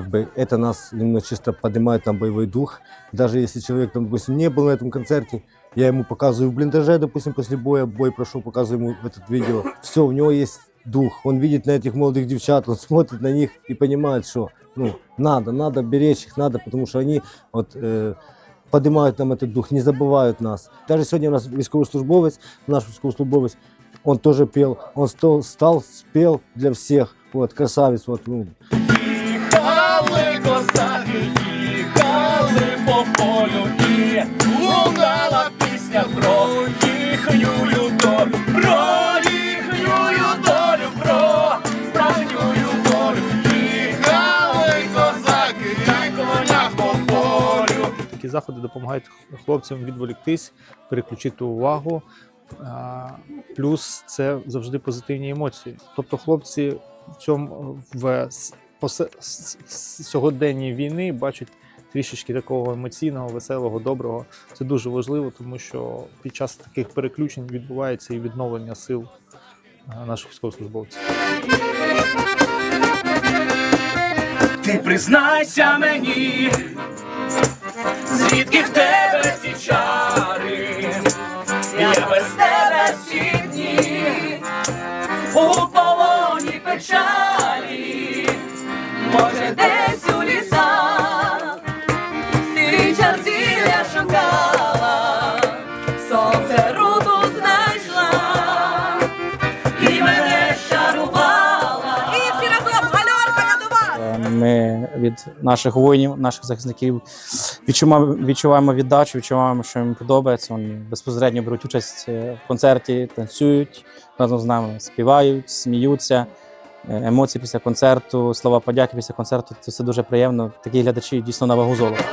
как бы это нас именно чисто поднимает нам боевой дух. Даже если человек, там, допустим, не был на этом концерте, я ему показываю в блиндаже, допустим, после боя, бой прошел, показываю ему этот видео. Все, у него есть дух. Он видит на этих молодых девчат, он смотрит на них и понимает, что ну, надо, надо беречь их, надо, потому что они вот, э, поднимают нам этот дух, не забывают нас. Даже сегодня у нас військовослужбовець, наш військовослужбовець, он тоже пел, он стал, стал спел для всех. Вот, красавец, вот, ну, Такі заходи допомагають хлопцям відволіктись, переключити увагу. Плюс це завжди позитивні емоції. Тобто, хлопці в цьому в сьогоденні війни бачать трішечки такого емоційного, веселого, доброго. Це дуже важливо, тому що під час таких переключень відбувається і відновлення сил наших військовослужбовців. Ти признайся мені, звідки в тебе ці чари, я без тебе всі дні, у полоні печалі, може десь у лісах, ти чар я шукала, сонце руду від наших воїнів, наших захисників відчуваємо, відчуваємо віддачу, відчуваємо, що їм подобається. Вони безпосередньо беруть участь е, в концерті, танцюють разом з нами, співають, сміються. Е, Емоції після концерту, слова подяки після концерту це все дуже приємно. Такі глядачі дійсно на вагу золота.